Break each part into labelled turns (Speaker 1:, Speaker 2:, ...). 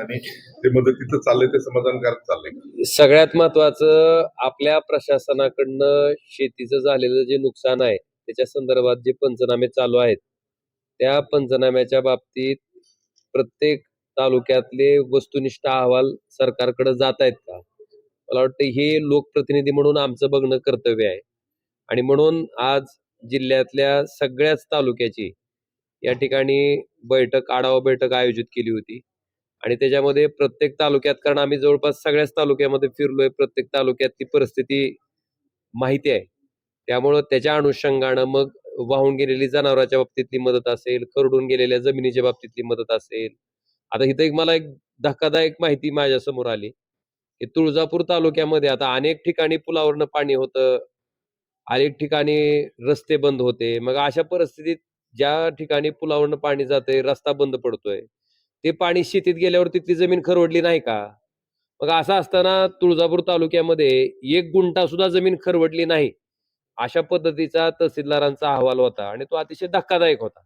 Speaker 1: आणि ते मदतीचं चाललंय ते समाधानकारक चाललंय.
Speaker 2: सगळ्यात महत्वाचं आपल्या प्रशासनाकडनं शेतीचं झालेलं जे नुकसान आहे त्याच्या संदर्भात जे पंचनामे चालू आहेत त्या पंचनाम्याच्या बाबतीत प्रत्येक तालुक्यातले वस्तुनिष्ठ अहवाल सरकारकडे जात आहेत का? मला वाटतं हे लोकप्रतिनिधी म्हणून आमचं बघणं कर्तव्य आहे. आणि म्हणून आज जिल्ह्यातल्या सगळ्याच तालुक्याची या ठिकाणी बैठक आढावा बैठक आयोजित केली होती. आणि त्याच्यामध्ये प्रत्येक तालुक्यात कारण आम्ही जवळपास सगळ्याच तालुक्यामध्ये फिरलोय प्रत्येक तालुक्यात ती परिस्थिती माहिती आहे. त्यामुळं त्याच्या अनुषंगानं मग वाहून गेलेली जनावरांच्या बाबतीतली मदत असेल खरडून गेलेल्या जमिनीच्या बाबतीतली मदत असेल. आता इथं एक मला एक धक्कादायक माहिती माझ्यासमोर आली की तुळजापूर तालुक्यामध्ये आता अनेक ठिकाणी पुलावरनं पाणी होतं अनेक ठिकाणी रस्ते बंद होते. मग अशा परिस्थितीत ज्या ठिकाणी पुलावरनं पाणी जातंय रस्ता बंद पडतोय. ते पाणी शेतीत गेल्यावर तिथली जमीन खरवडली नाही का? मग असं असताना तुळजापूर तालुक्यामध्ये एक गुंठा सुद्धा जमीन खरवडली नाही अशा पद्धतीचा तहसीलदारांचा अहवाल होता आणि तो अतिशय धक्कादायक होता.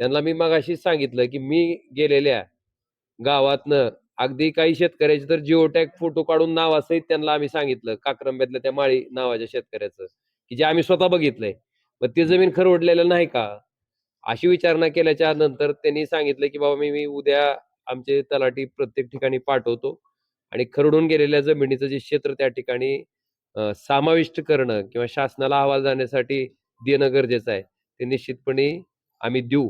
Speaker 2: त्यांना मी मगाशी सांगितलं की मी गेलेल्या गावातनं अगदी काही शेतकऱ्याचे तर जिओटॅक फोटो काढून नावासहित त्यांना आम्ही सांगितलं काक्रंब्यातल्या त्या माळी नावाच्या शेतकऱ्याचं की जे आम्ही स्वतः बघितलंय. मग ते जमीन खरवडलेलं नाही का? अशी विचारणा केल्याच्यानंतर त्यांनी सांगितलं की बाबा मी मी उद्या आमचे तलाठी प्रत्येक ठिकाणी पाठवतो आणि खरडून गेलेल्या जमिनीचं जे क्षेत्र त्या ठिकाणी समाविष्ट करणं किंवा शासनाला अहवाल जाण्यासाठी देणं गरजेचं आहे. ते निश्चितपणे आम्ही देऊ.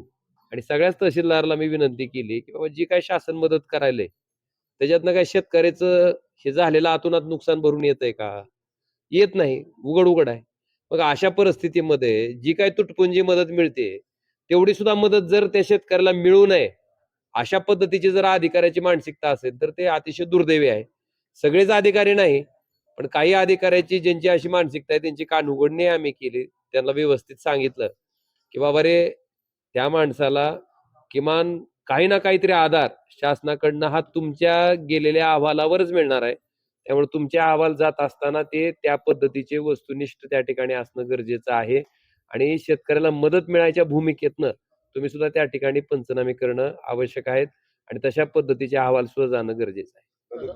Speaker 2: आणि सगळ्याच तहसीलदारला मी विनंती केली की बाबा जी काय शासन मदत करायलंय त्याच्यातनं काय शेतकऱ्याचं हे झालेलं आतूनात नुकसान भरून येतंय का? येत नाही. उघड उघड आहे. मग अशा परिस्थितीमध्ये जी काय तुटपुंजी मदत मिळते तेवढी सुद्धा मदत जर त्या शेतकऱ्याला मिळू नये अशा पद्धतीची जर अधिकाऱ्याची मानसिकता असेल तर ते अतिशय दुर्दैवी आहे. सगळेच अधिकारी नाही पण काही अधिकाऱ्याची ज्यांची अशी मानसिकता आहे त्यांची कानउघडणी आम्ही केली त्यांना व्यवस्थित सांगितलं की बाबा रे त्या माणसाला किमान काही ना काहीतरी आधार शासनाकडनं हा तुमच्या गेलेल्या अहवालावरच मिळणार आहे. त्यामुळे तुमचे अहवाल जात असताना ते त्या पद्धतीचे वस्तुनिष्ठ त्या ठिकाणी असणं गरजेचं आहे. आणि शेतकऱ्याला मदत मिळायच्या भूमिकेतनं तुम्ही सुद्धा त्या ठिकाणी पंचनामे करणं आवश्यक आहेत आणि तशा पद्धतीचे अहवाल सुद्धा जाणं गरजेचं आहे.